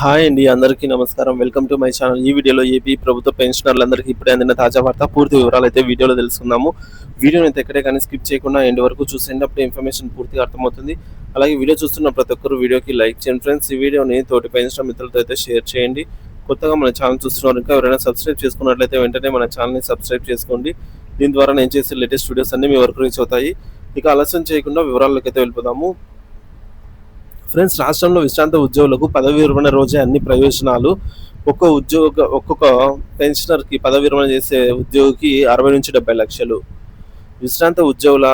Hi అండి అందరికీ నమస్కారం. Welcome to my channel. ఈ వీడియోలో ఏపీ ప్రభుత్వ పెన్షనర్లందరికీ ఇప్పుడే అందిన తాజా వార్త పూర్తి వివరాలు అయితే వీడియోలో తెలుసుకుందాము. వీడియోని అయితే ఎక్కడే కానీ స్కిప్ చేయకుండా ఎండ్ వరకు చూసేయండి అప్పుడు ఇన్ఫర్మేషన్ పూర్తిగా అర్థమవుతుంది. అలాగే వీడియో చూస్తున్న ప్రతి ఒక్కరు వీడియోకి లైక్ చేయండి ఫ్రెండ్స్. ఈ వీడియోని తోటి పెన్షన్ మిత్రులతో అయితే షేర్ చేయండి. కొత్తగా మన ఛానల్ చూస్తున్నారు ఇంకా ఎవరైనా సబ్స్క్రైబ్ చేసుకున్నట్లయితే వెంటనే మన ఛానల్ని సబ్స్క్రైబ్ చేసుకోండి. దీని ద్వారా నేను చేసే లేటెస్ట్ వీడియోస్ అన్ని మీ వరకు రీచ్ అవుతాయి. ఇక ఆలస్యం చేయకుండా వివరాల్లోకి అయితే వెళ్ళిపోదాము. ఫ్రెండ్స్ రాష్ట్రంలో విశ్రాంత ఉద్యోగులకు పదవి విరమణ రోజే అన్ని ప్రయోజనాలు. ఒక్కో ఉద్యోగ ఒక్కొక్క పెన్షనర్కి పదవి విరమణ చేసే ఉద్యోగికి అరవై నుంచి డెబ్బై లక్షలు. విశ్రాంత ఉద్యోగుల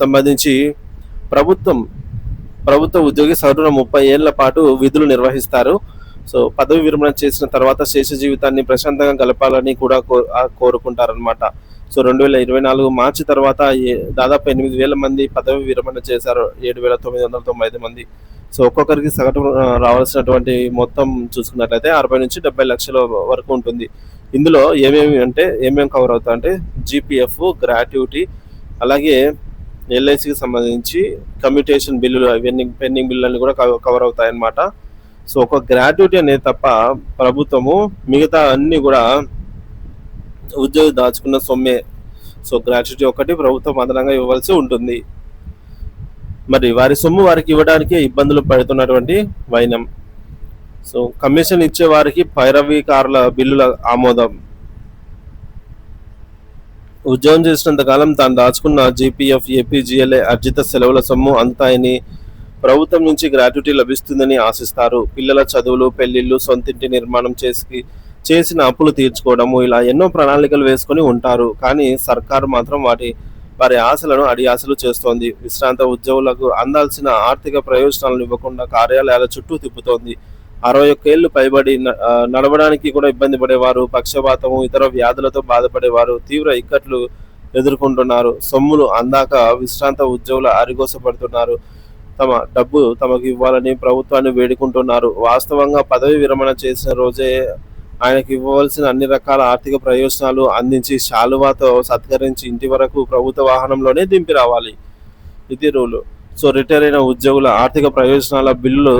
సంబంధించి ప్రభుత్వం ప్రభుత్వ ఉద్యోగి సగటున ముప్పై ఏళ్ళ పాటు విధులు నిర్వహిస్తారు. సో పదవి విరమణ చేసిన తర్వాత శేష జీవితాన్ని ప్రశాంతంగా గలపాలని కూడా కో కోరుకుంటారనమాట సో రెండు వేల ఇరవై నాలుగు మార్చి తర్వాత దాదాపు ఎనిమిది వేల మంది పదవి విరమణ చేశారు. ఏడు వేల తొమ్మిది వందల తొంభై ఐదు మంది. సో ఒక్కొక్కరికి సగటు రావాల్సినటువంటి మొత్తం చూసుకున్నట్లయితే అరవై నుంచి డెబ్బై లక్షల వరకు ఉంటుంది. ఇందులో ఏమేమి అంటే ఏమేమి కవర్ అవుతా అంటే జీపీఎఫ్ గ్రాట్యుటీ అలాగే ఎల్ఐసికి సంబంధించి కమ్యూటేషన్ బిల్లులు అవన్నీ పెండింగ్ బిల్లులు కూడా కవర్ అవుతాయి అన్నమాట సో ఒక గ్రాట్యుటీ అనేది తప్ప ప్రభుత్వము మిగతా అన్ని కూడా ఉద్యోగి దాచుకున్న సొమ్మే. సో గ్రాట్యుటీ ఒకటి ప్రభుత్వం అదనంగా ఇవ్వాల్సి ఉంటుంది. మరి వారి సొమ్ము వారికి ఇవ్వడానికి ఇబ్బందులు పడుతున్నటువంటి వైనం. సో కమిషన్ ఇచ్చే వారికి పైరవీకారుల బిల్లుల ఆమోదం. ఉద్యోగం చేసినంత కాలం తాను దాచుకున్న జీపీఎఫ్ ఏపీజీఎల్ఏ అర్జిత సెలవుల సొమ్ము అంతాయని ప్రభుత్వం నుంచి గ్రాట్యుటీ లభిస్తుందని ఆశిస్తారు. పిల్లల చదువులు పెళ్ళిళ్ళు సొంతింటి నిర్మాణం చేసి చేసిన అప్పులు తీర్చుకోవడము ఇలా ఎన్నో ప్రణాళికలు వేసుకొని ఉంటారు. కానీ సర్కారు మాత్రం వాటి వారి ఆశలను అడియాసలు చేస్తోంది. విశ్రాంత ఉద్యోగులకు అందాల్సిన ఆర్థిక ప్రయోజనాలను ఇవ్వకుండా కార్యాలయాల చుట్టూ తిప్పుతోంది. అరవై ఒక్కేళ్ళు పైబడి న- నడవడానికి కూడా ఇబ్బంది పడేవారు పక్షపాతము ఇతర వ్యాధులతో బాధపడేవారు తీవ్ర ఇక్కట్లు ఎదుర్కొంటున్నారు. సొమ్ములు అందాక విశ్రాంత ఉద్యోగుల అరిగోసపడుతున్నారు. తమ డబ్బు తమకు ఇవ్వాలని ప్రభుత్వాన్ని వేడుకుంటున్నారు. వాస్తవంగా పదవి విరమణ చేసిన రోజే ఆయనకు ఇవ్వవలసిన అన్ని రకాల ఆర్థిక ప్రయోజనాలు అందించి శాలువాతో సత్కరించి ఇంటి వరకు ప్రభుత్వ వాహనంలోనే దింపి రావాలి. ఇది రూలు. సో రిటైర్ అయిన ఉద్యోగుల ఆర్థిక ప్రయోజనాల బిల్లులు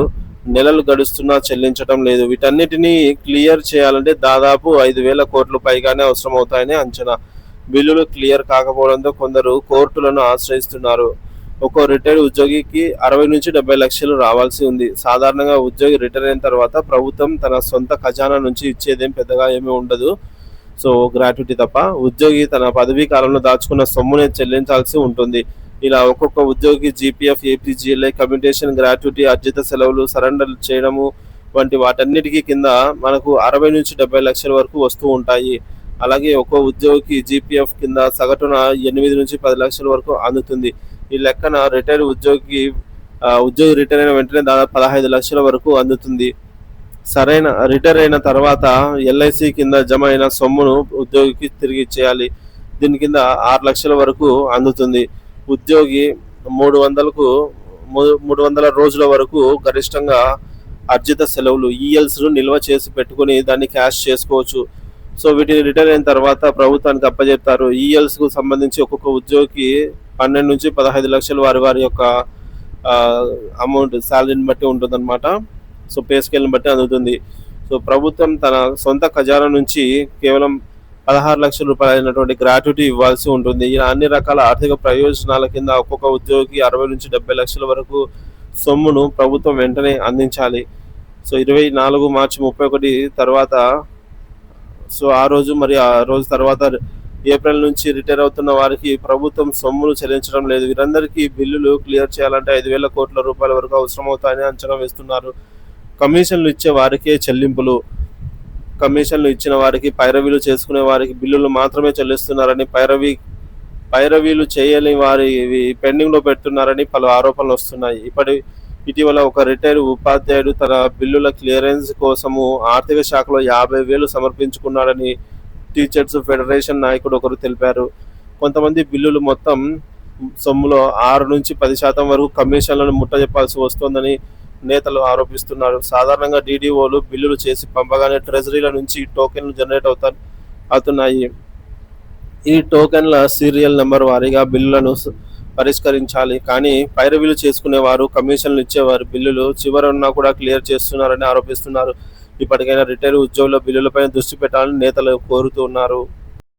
నెలలు గడుస్తున్నా చెల్లించడం లేదు. వీటన్నిటినీ క్లియర్ చేయాలంటే దాదాపు ఐదు వేల కోట్లు పైగానే అవసరమవుతాయని అంచనా. బిల్లులు క్లియర్ కాకపోవడంతో కొందరు కోర్టులను ఆశ్రయిస్తున్నారు. ఒక్కో రిటైర్డ్ ఉద్యోగికి అరవై నుంచి డెబ్బై లక్షలు రావాల్సి ఉంది. సాధారణంగా ఉద్యోగి రిటైర్ అయిన తర్వాత ప్రభుత్వం తన సొంత ఖజానా నుంచి ఇచ్చేదేం పెద్దగా ఏమీ ఉండదు. సో గ్రాట్యుటీ తప్ప ఉద్యోగి తన పదవీ కాలంలో దాచుకున్న సొమ్మునే చెల్లించాల్సి ఉంటుంది. ఇలా ఒక్కొక్క ఉద్యోగి జీపీఎఫ్ ఏపీజీఎల్ఐ కమ్యూటేషన్ గ్రాట్యుటీ అర్జిత సెలవులు సరెండర్ చేయడము వంటి వాటన్నిటికీ కింద మనకు అరవై నుంచి డెబ్బై లక్షల వరకు వస్తూ ఉంటాయి. అలాగే ఒక్కో ఉద్యోగికి జీపీఎఫ్ కింద సగటున ఎనిమిది నుంచి పది లక్షల వరకు అందుతుంది. ఈ లెక్కన రిటైర్ ఉద్యోగి ఉద్యోగి రిటైర్ అయిన వెంటనే దాదాపు పదహైదు లక్షల వరకు అందుతుంది. సరైన రిటైర్ అయిన తర్వాత ఎల్ఐసి కింద జమ అయిన సొమ్మును ఉద్యోగికి తిరిగి ఇచ్చేయాలి. దీని కింద ఆరు లక్షల వరకు అందుతుంది. ఉద్యోగి మూడు వందలకు మూ- మూడు వందల రోజుల వరకు గరిష్టంగా అర్జిత సెలవులు ఈఎల్స్ను నిల్వ చేసి పెట్టుకుని దాన్ని క్యాష్ చేసుకోవచ్చు. సో వీటిని రిటైర్ అయిన తర్వాత ప్రభుత్వానికి అప్పచెప్తారు ఈఎల్స్కు సంబంధించి ఒక్కొక్క ఉద్యోగికి పన్నెండు నుంచి పదహైదు లక్షలు వారి వారి యొక్క అమౌంట్ శాలరీని బట్టి ఉంటుందన్నమాట. సో పే స్కేల్ని బట్టి అందుతుంది. సో ప్రభుత్వం తన సొంత ఖజానా నుంచి కేవలం పదహారు లక్షల రూపాయలు అయినటువంటి గ్రాట్యుటీ ఇవ్వాల్సి ఉంటుంది. ఇలా అన్ని రకాల ఆర్థిక ప్రయోజనాల కింద ఒక్కొక్క ఉద్యోగికి అరవై నుంచి డెబ్బై లక్షల వరకు సొమ్మును ప్రభుత్వం వెంటనే అందించాలి. సో ఇరవై నాలుగు మార్చి ముప్పై ఒకటి తర్వాత సో ఆ రోజు మరి ఆ రోజు తర్వాత ఏప్రిల్ నుంచి రిటైర్ అవుతున్న వారికి ప్రభుత్వం సొమ్ములు చెల్లించడం లేదు. వీరందరికీ బిల్లులు క్లియర్ చేయాలంటే ఐదు వేల కోట్ల రూపాయల వరకు అవసరమవుతాయని అంచనా వేస్తున్నారు. కమిషన్లు ఇచ్చే వారికే చెల్లింపులు. కమిషన్లు ఇచ్చిన వారికి పైరవీలు చేసుకునే వారికి బిల్లులు మాత్రమే చెల్లిస్తున్నారని పైరవీ పైరవీలు చేయని వారి పెండింగ్లో పెడుతున్నారని పలు ఆరోపణలు వస్తున్నాయి. ఇప్పటి ఇటీవల ఒక రిటైర్ ఉపాధ్యాయుడు తన బిల్లుల క్లియరెన్స్ కోసము ఆర్థిక శాఖలో యాభై వేలు సమర్పించుకున్నాడని టీచర్స్ ఫెడరేషన్ నాయకుడు ఒకరు తెలిపారు. కొంతమంది బిల్లులు మొత్తం సొమ్ములో ఆరు నుంచి పది శాతం వరకు కమిషన్లను ముట్టజెప్పాల్సి వస్తోందని నేతలు ఆరోపిస్తున్నారు. సాధారణంగా డీడీఓలు బిల్లులు చేసి పంపగానే ట్రెజరీల నుంచి టోకెన్లు జనరేట్ అవుతా అవుతున్నాయి. ఈ టోకెన్ల సీరియల్ నెంబర్ వారీగా బిల్లులను పరిష్కరించాలి. కానీ పైరవీలు చేసుకునేవారు కమిషన్లు ఇచ్చేవారు బిల్లులు చివరన్నా కూడా క్లియర్ చేస్తున్నారని ఆరోపిస్తున్నారు. ఇప్పటికైనా రిటైర్ ఉద్యోగుల బిల్లులపై దృష్టి పెట్టాలని నేతలు కోరుతున్నారు